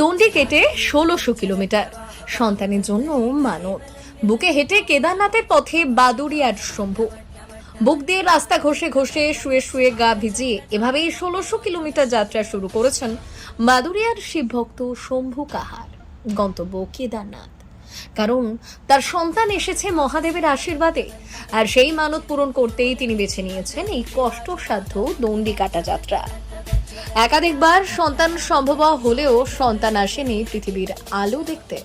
দণ্ডি কেটে ষোলোশো কিলোমিটার। সন্তানের জন্য মানত। বুকে হেঁটে কেদারনাথের পথে বাদুড়িয়ার শম্ভু। বুক দিয়ে রাস্তা ঘষে ঘষে, শুয়ে শুয়ে গা ভিজিয়ে এভাবেই ষোলোশো কিলোমিটার যাত্রা শুরু করেছেন বাদুড়িয়ার শিবভক্ত শম্ভু কাহার। গন্তব্য কেদারনাথ। কারণ তার সন্তান এসেছে মহাদেবের আশীর্বাদে, আর সেই মানত পূরণ করতেই তিনি বেছে নিয়েছেন এই কষ্টসাধ্য দণ্ডি কাটা যাত্রা। একাধিকবার সন্তান সম্ভব হলেও সন্তান আসেনি পৃথিবীর আলো দেখতে।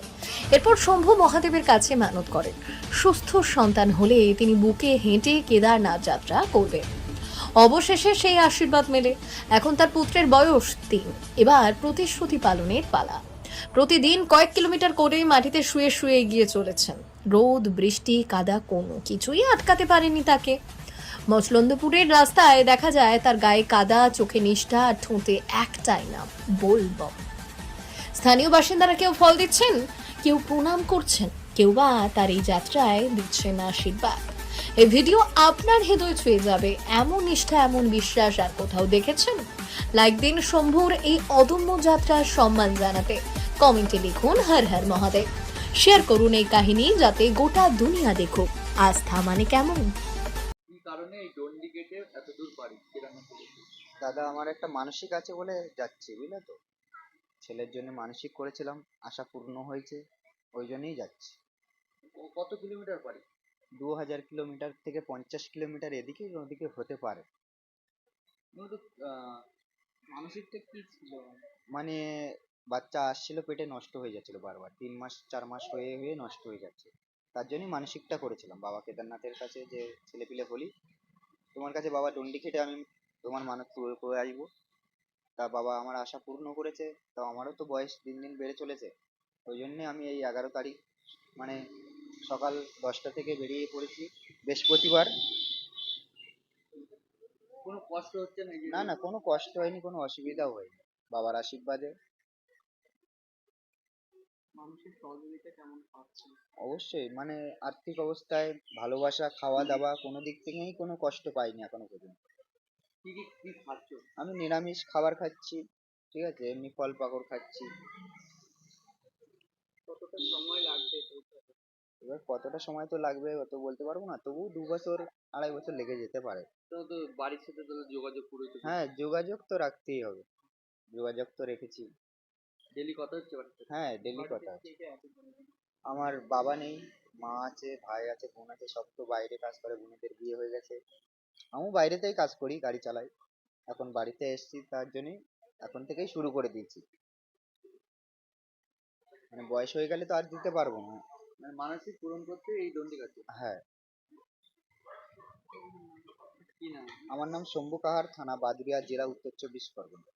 এরপর শম্ভু মহাদেবের কাছে মানত করেন। সুস্থ সন্তান হলে তিনি বুকে হেঁটে কেদারনাথ যাত্রা করবে অবশেষে সেই আশীর্বাদ মেলে। এখন তার পুত্রের বয়স তিন। এবার প্রতিশ্রুতি পালনের পালা। প্রতিদিন কয়েক কিলোমিটার করে মাটিতে শুয়ে শুয়ে গিয়ে চলেছেন। রোদ, বৃষ্টি, কাদা, কোনো কিছুই আটকাতে পারেনি তাকে। মচলন্দপুরের রাস্তায় দেখা যায় তার গায়ে কাদা, চোখে নিষ্ঠা আর ঠোঁটে একটাই নাম, বলব। স্থানীয় বাসিন্দারা কেউ ফল দিচ্ছেন, কেউ প্রণাম করছেন, কেউ বা তার এই যাত্রায় দিচ্ছেন আশীর্বাদ। এই ভিডিও আপনার হৃদয় ছুঁয়ে যাবে, এমন নিষ্ঠা, এমন বিশ্বাস আর কোথাও দেখেছেন? লাইক দিন শম্ভুর এই অদম্য যাত্রার সম্মান জানাতে। কমেন্টে লিখুন হর হর মহাদেব। শেয়ার করুন এই কাহিনী যাতে গোটা দুনিয়া দেখুক। আস্থা মানে কেমন? কারণে এই ডন্ডি গেটে এত দূর বাড়ি? দাদা আমার একটা মানসিক আছে বলে যাচ্ছি বুঝলে তো? ছেলের জন্য মানসিক করেছিলাম আশা পূর্ণ হয়েছে ওই জন্যই যাচ্ছি। কত কিলোমিটার বাড়ি? দু হাজার কিলোমিটার থেকে পঞ্চাশ কিলোমিটার এদিকে ওদিকে হতে পারে। মানসিকটা কি ছিল? মানে বাচ্চা আসছিল পেটে নষ্ট হয়ে যাচ্ছিল বারবার। তিন মাস চার মাস হয়ে হয়ে নষ্ট হয়ে যাচ্ছে। তার জন্যই মানসিকটা করেছিলাম। বাবা কেদারনাথের কাছে যে ছেলেপিলে হলি তোমার কাছে বাবা ডন্ডি খেটে আমি তোমার মানত পুরো করে আসব। তা বাবা আমার আশা পূর্ণ করেছে তা আমারও তো বয়স দিন দিন বেড়ে চলেছে। ওই জন্যে আমি এই এগারো তারিখ মানে সকাল দশটা থেকে বেরিয়ে পড়েছি বৃহস্পতিবার। কোনো কষ্ট হচ্ছে না না না কোনো কষ্ট হয়নি কোনো অসুবিধাও হয়নি। বাবার আশীর্বাদে মানুষের সহযোগিতা কেমন পাচ্ছে? অবশ্যই মানে আর্থিক অবস্থায় ভালোবাসা খাওয়া দাওয়া কোনো দিক থেকেই কোনো কষ্ট পাইনি এখনও পর্যন্ত। কি কি কি খাচ্ছ? আমি নিরামিষ খাবার খাচ্ছি ঠিক আছে এমনি ফল পাকড় খাচ্ছি। কতটা সময় লাগবে এবার কতটা সময় তো লাগবে অত বলতে পারব না তবু দু বছর আড়াই বছর লেগে যেতে পারে। তো তো বাড়ির সাথে তো যোগাযোগ করেছ হ্যাঁ যোগাযোগ তো রাখতেই হবে। যোগাযোগ তো রেখেছি। ডেলি কথা হচ্ছে বাড়ির হ্যাঁ ডেলি কথা আমার বাবা নেই মা আছে ভাই আছে বোন আছে সব তো বাইরে কাজ করে বোনেদের বিয়ে হয়ে গেছে। আমিও বাইরেতেই কাজ করি গাড়ি চালাই। এখন বাড়িতে এসেছি তার জন্যই এখন থেকেই শুরু করে দিয়েছি। মানে বয়স হয়ে গেলে তো আর দিতে পারব না। মানে মানসিক পূরণ করতে এই খাচ্ছ হ্যাঁ। আমার নাম শম্ভু কাহার থানা বাদুরিয়া জেলা উত্তর চব্বিশ পরগনা।